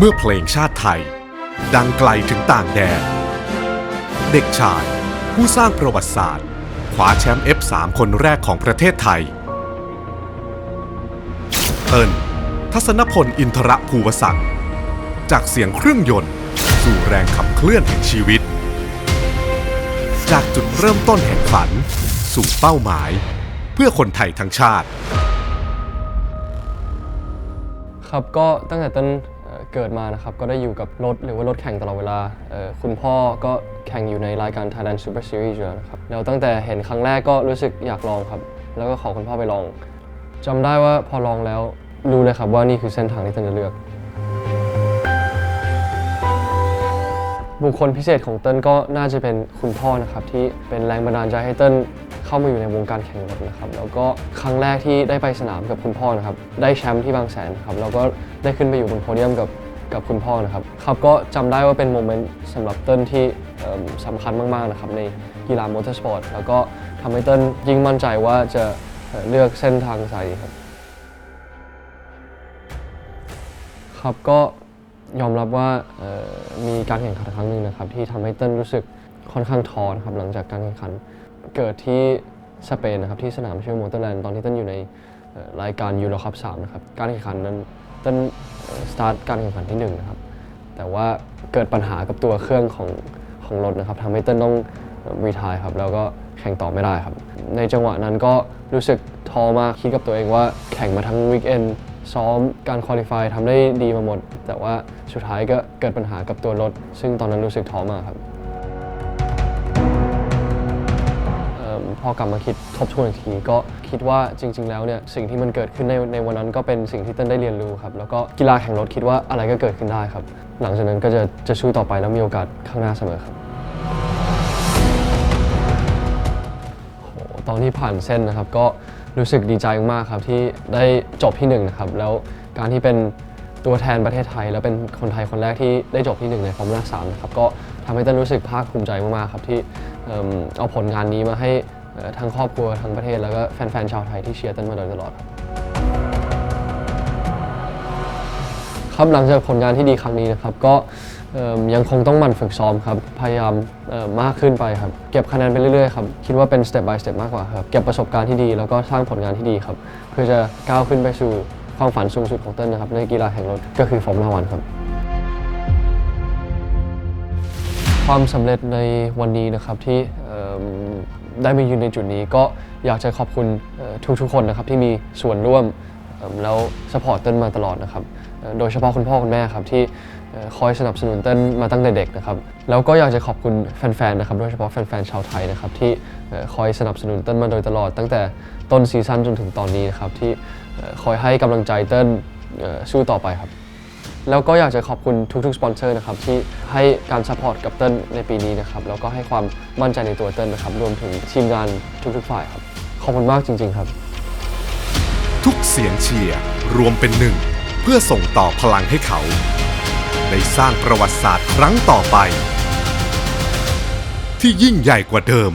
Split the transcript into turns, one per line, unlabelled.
เมื่อเพลงชาติไทย ดังไกลถึงต่างแดน เด็กชายผู้สร้างประวัติศาสตร์คว้าแชมป์ F3 คนแรกของประเทศไทยเติ้ลทัศนพลอินทรภูวศักดิ์จากเสียงเครื่องยนต์ สู่แรงขับเคลื่อนแห่งชีวิต จากจุดเริ่มต้นแห่งฝัน สู่เป้าหมาย เพื่อคนไทยทั้งชาติ
ครับก็ตั้งแต่ต้น เกิดมานะครับก็ได้อยู่กับรถหรือว่ารถแข่งตลอดเวลาคุณพ่อก็แข่งอยู่ในรายการ Thailand Super Series อยู่แล้วนะครับแล้วตั้งแต่เห็นครั้งแรกก็รู้สึกอยากลองครับ แล้วก็ขอคุณพ่อไปลองจำได้ว่าพอลองแล้วรู้เลยครับว่านี่คือเส้นทางที่ต้นจะเลือก บุคคลพิเศษของเติ้ลก็น่าจะเป็นคุณพ่อนะครับที่เป็นแรงบันดาลใจให้เติ้ลเข้ามาอยู่ในวงการแข่งรถนะครับ แล้วก็ครั้งแรกที่ได้ไปสนามกับคุณพ่อนะครับ ได้แชมป์ที่บางแสนครับ แล้วก็ได้ขึ้นไปอยู่บนโพเดียมกับ กับคุณพ่อนะครับครับก็จำได้ว่าเป็นโมเมนต์สำหรับเติ้ลที่เอิ่มสำคัญมากๆนะครับในกีฬามอเตอร์สปอร์ตแล้วก็ทำให้เติ้ลยิ่งมั่นใจว่าจะเลือกเส้นทางสายนี้ครับ ครับก็ยอมรับว่ามีการแข่งขันครั้งหนึ่งนะครับ ที่ทำให้เต้นรู้สึกค่อนข้างท้อนะครับหลังจากการแข่งขันเกิดที่สเปนนะครับที่สนามเชื่อโมเตอร์แลนด์ตอนที่เต้นอยู่ในรายการยูโรคัพ3นะครับการแข่งขันนั้นเต้น สตาร์ทการแข่งขันที่หนึ่งนะครับแต่ว่าเกิดปัญหากับตัวเครื่องของของรถนะครับทำให้เต้นต้องรีทายครับแล้วก็แข่งต่อไม่ได้ครับ ในจังหวะนั้นก็รู้สึกท้อมากคิดกับตัวเองว่าแข่งมาทั้งวีคเอนซ้อมการคอลิฟายทำได้ดีมาหมด แต่ว่าสุดท้ายก็เกิดปัญหากับตัวรถ ซึ่งตอนนั้นรู้สึกท้อมากครับ พอกลับมาคิดทบทวนอีกทีก็คิดว่าจริง ๆ แล้วเนี่ยสิ่งที่มันเกิดขึ้นในในวันนั้นก็เป็นสิ่งที่เต้นได้เรียนรู้ครับแล้วก็กีฬาแข่งรถคิดว่าอะไรก็เกิดขึ้นได้ครับ หลังจากนั้นก็จะจะสู้ต่อไปแล้วมีโอกาสข้างหน้าเสมอครับโอ้โหตอนที่ผ่านเส้นนะครับก็รู้สึกดีใจมากครับที่ได้จบที่หนึ่งนะครับแล้วการที่เป็นตัวแทนประเทศไทย แล้วเป็นคนไทยคนแรกที่ได้จบที่หนึ่งในฟอร์มูล่าสามนะครับก็ทำให้เต้นรู้สึกภาคภูมิใจมากๆครับที่เอิ่มเอาผลงานนี้มาให้ ทั้งครอบครัวทั้งประเทศแล้วก็แฟนๆชาวไทยที่เชียร์เต้นมาโดยตลอด ครับหลังจากผลงานที่ดีครั้งนี้นะครับ ก็ยังคงต้องหมั่นฝึกซ้อมครับ พยายามมากขึ้นไปครับ เก็บคะแนนไปเรื่อยๆครับ คิดว่าเป็น step by step มากกว่าครับ เก็บประสบการณ์ที่ดีแล้วก็สร้างผลงานที่ดีครับ เพื่อจะก้าวขึ้นไปสู่ความฝันสูงสุดของเต้นนะครับ ในกีฬาแข่งรถก็คือฟอร์มูล่าวันครับ ความสำเร็จในวันนี้นะครับที่ ได้มายืนในจุดนี้ก็อยากจะขอบคุณทุกๆคนนะครับที่มีส่วนร่วมแล้วสปอร์ตเต้นมาตลอดนะครับโดยเฉพาะคุณพ่อคุณแม่ครับที่คอยสนับสนุนเต้นมาตั้งแต่เด็กนะครับแล้วก็อยากจะขอบคุณแฟนๆนะครับโดยเฉพาะแฟนๆชาวไทยนะครับที่คอยสนับสนุนเต้นมาโดยตลอด ตั้งแต่ต้นซีซั่นจนถึงตอนนี้นะครับที่คอยให้กำลังใจเต้นเอ่อสู้ต่อไปครับ แล้วก็อยากจะขอบคุณทุกๆสปอนเซอร์นะครับที่ให้การซัพพอร์ตกับเติ้ลในปีนี้นะครับแล้วก็ให้ความมั่นใจในตัวเติ้ลนะครับรวมถึงทีมงานทุกๆฝ่ายครับขอบคุณมากจริง ๆ ครับ
ทุกเสียงเชียร์รวมเป็นหนึ่ง เพื่อส่งต่อพลังให้เขา ได้สร้างประวัติศาสตร์ครั้งต่อไป ที่ยิ่งใหญ่กว่าเดิม